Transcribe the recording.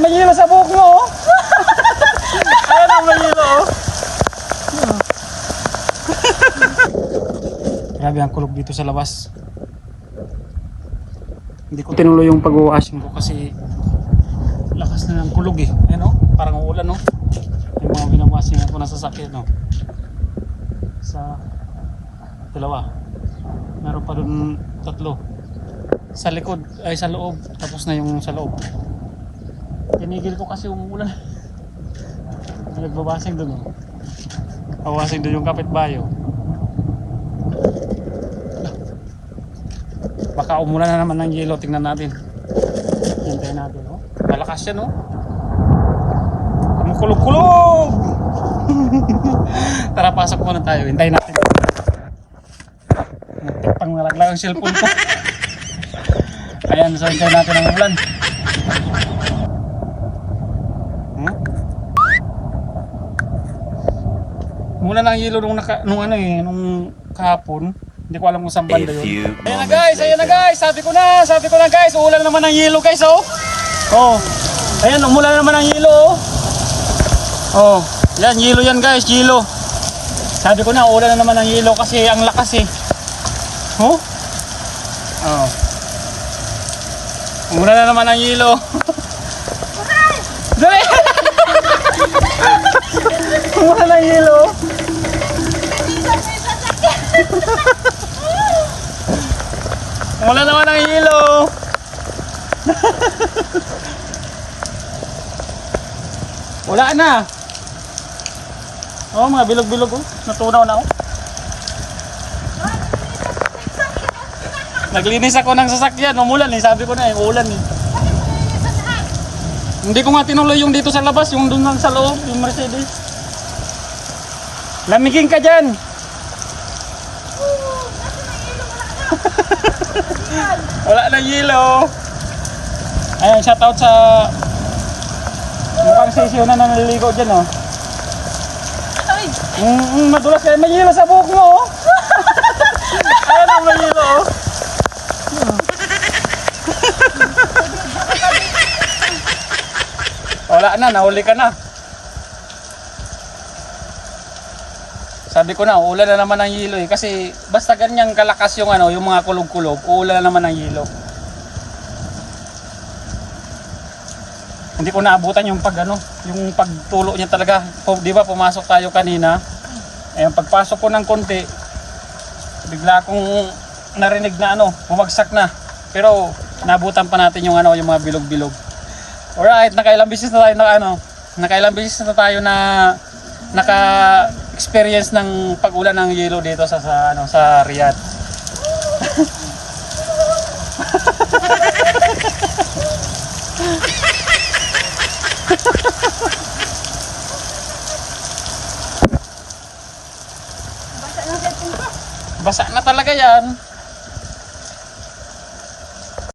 may hilo sa buhok mo. oh. Ayan ang may hilo. oh. Grabe ang kulog dito sa labas. Hindi ko tinuloy yung pag-washing ko kasi lakas na ng kulog eh. Ayan oh, parang uulan oh. Yung mga binawashing ako na sasakyan oh. Sa dalawa. Meron pa dun tatlo. Sa likod, ay sa loob. Tapos na yung sa loob. Tinigil ko kasi umuulan. Nagbabasing dun oh. Awasing dun yung kapitbayo. Baka umulan na naman ng yelo. Tingnan natin. Hintayin natin. Oh. Malakas yan, oh. Kumukulog-kulog! Tara, pasok muna tayo. Hintayin natin. Pang nalaglag ang cellphone ko. Ayan, so hintayin natin ang ulan. Mula ng yelo nung, naka, nung ano eh, nung kahapon. Hindi ko alam kung saan banda yun. Ayan na guys, ayan na guys. Sabi ko na, sabi ko na guys. Ulan naman ng yelo guys, oh. Oh. Ayan, umulan naman ng yelo, oh. Oh. Yan, yelo yan guys, yelo. Sabi ko na, ulan na naman ng yelo kasi ang lakas eh. Oh. Oh. Umulan na naman ng yelo. Dali! Umulan ng yelo. Wala naman ang hilo. Wala na. Oh, mga bilog-bilog oh. Natunaw na oh. Naglinis ako ng sasakyan, umulan eh. Sabi ko na eh, ulan eh. Hindi ko nga tinuloy yung dito sa labas, yung doon lang sa loob, yung Mercedes. Lamigin ka dyan. Wala na yelo. Ayan, shoutout sa mukhang sisiyo na naliligo dyan, oh. Mm, mm, madulas kayo. May yelo sa buhok mo, oh. Ayan ang may yelo, oh. Wala na, nahuli ka na. Sabi ko na, uulan na naman ng yelo eh. Kasi basta ganyang kalakas yung ano, yung mga kulog-kulog, uulan na naman ng yelo. Hindi ko naabutan yung pag ano, yung pagtulo niya talaga. Di ba pumasok tayo kanina? Eh, pagpasok ko ng konti, bigla akong narinig na ano, bumagsak na. Pero nabutan pa natin yung ano, yung mga bilog-bilog. Alright, nakailang beses na tayo na ano, nakailang beses na tayo na naka experience ng pag-ulan ng yelo dito sa sa ano sa Riyadh. Basa na talaga 'yan.